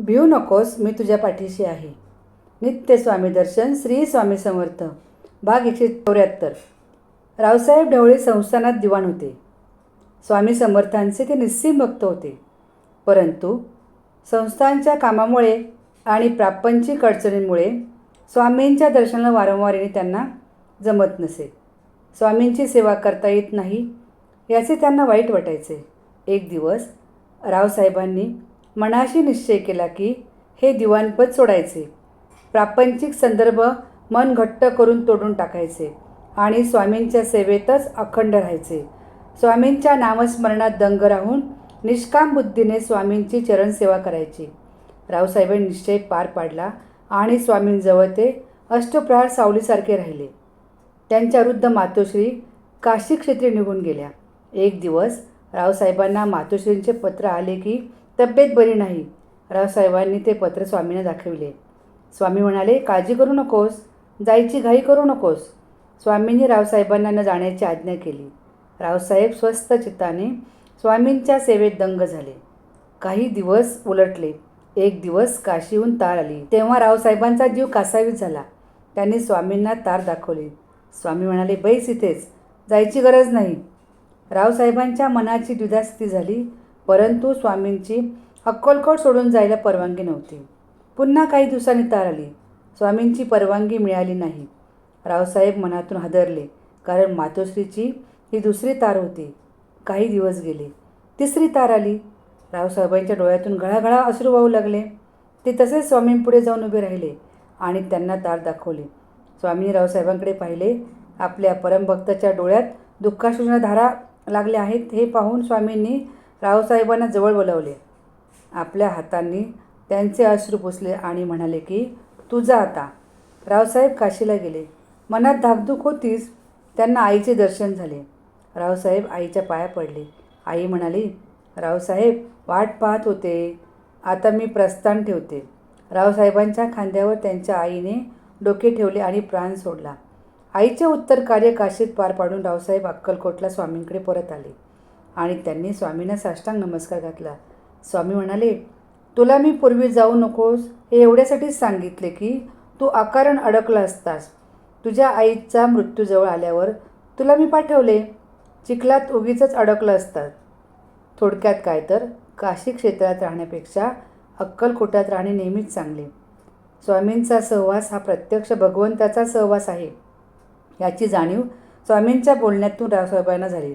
भिऊ नकोस मी तुझ्या पाठीशी आहे. नित्य स्वामी दर्शन श्री स्वामी समर्थ. भाग एकशे चौऱ्याहत्तर. रावसाहेब ढवळे संस्थानात दिवाण होते. स्वामी समर्थांचे ते निस्सीम भक्त होते. परंतु संस्थांच्या कामामुळे आणि प्रापंचिक अडचणींमुळे स्वामींच्या दर्शनाला वारंवार येणे त्यांना जमत नसे. स्वामींची सेवा करता येत नाही याचे त्यांना वाईट वाटायचे. एक दिवस रावसाहेबांनी मनाशी निश्चय केला की हे दिवाणपद सोडायचे. प्रापंचिक संदर्भ मन घट्ट करून तोडून टाकायचे आणि स्वामींच्या सेवेतच अखंड राहायचे. स्वामींच्या नामस्मरणात दंग राहून निष्काम बुद्धीने स्वामींची चरणसेवा करायची. रावसाहेबांनी निश्चय पार पाडला आणि स्वामींजवळ ते अष्टप्रहार सावलीसारखे राहिले. त्यांच्या वृद्ध मातोश्री काशी क्षेत्री निघून गेल्या. एक दिवस रावसाहेबांना मातोश्रींचे पत्र आले की तब्येत बरी नाही. रावसाहेबांनी ते पत्र स्वामींना दाखविले. स्वामी म्हणाले काळजी करू नकोस. जायची घाई करू नकोस. स्वामींनी रावसाहेबांना न जाण्याची आज्ञा केली. रावसाहेब स्वस्थ चित्ताने स्वामींच्या सेवेत दंग झाले. काही दिवस उलटले. एक दिवस काशीहून तार आली. तेव्हा रावसाहेबांचा जीव कासावीस झाला. त्यांनी स्वामींना तार दाखवली. स्वामी म्हणाले बैस इथेच. जायची गरज नाही. रावसाहेबांच्या मनाची द्विधास्थिती झाली. परंतु स्वामींची अक्कलकोट सोडून जायला परवानगी नव्हती. पुन्हा काही दिवसांनी तार आली. स्वामींची परवानगी मिळाली नाही. रावसाहेब मनातून हादरले कारण मातोश्रीची ही दुसरी तार होती. काही दिवस गेले. तिसरी तार आली. रावसाहेबांच्या डोळ्यातून घळाघळा अश्रू वाहू लागले. ते तसेच स्वामींपुढे जाऊन उभे राहिले आणि त्यांना तार दाखवली. स्वामी रावसाहेबांकडे पाहिले आपल्या परमभक्ताच्या डोळ्यात दुःखाश्रूंना धारा लागल्या आहेत हे पाहून स्वामींनी रावसाहेबांना जवळ बोलावले. आपल्या हातांनी त्यांचे अश्रू पुसले आणि म्हणाले की तुझा आता. रावसाहेब काशीला गेले. मनात धाकधूक होतीच त्यांना आईचे दर्शन झाले. रावसाहेब आईच्या पाया पडले. आई म्हणाली रावसाहेब वाट पाहत होते. आता मी प्रस्थान ठेवते. रावसाहेबांच्या खांद्यावर त्यांच्या आईने डोके ठेवले आणि प्राण सोडला. आईचे उत्तर कार्य काशीत पार पाडून रावसाहेब अक्कलकोटला स्वामींकडे परत आले. आणि त्यांनी स्वामींना साष्टांग नमस्कार घातला. स्वामी म्हणाले तुला मी पूर्वी जाऊ नकोस. हे एवढ्यासाठीच सांगितले की तू अकारण अडकला असतास. तुझ्या आईचा मृत्यूजवळ आल्यावर तुला मी पाठवले. चिखलात उगीच अडकलं असतात. थोडक्यात काय तर? काशी क्षेत्रात राहण्यापेक्षा अक्कलकोटात राहणे नेहमीच चांगले. स्वामींचा सहवास हा प्रत्यक्ष भगवंताचा सहवास आहे. याची जाणीव स्वामींच्या बोलण्यातून रावसाहेबांना झाली.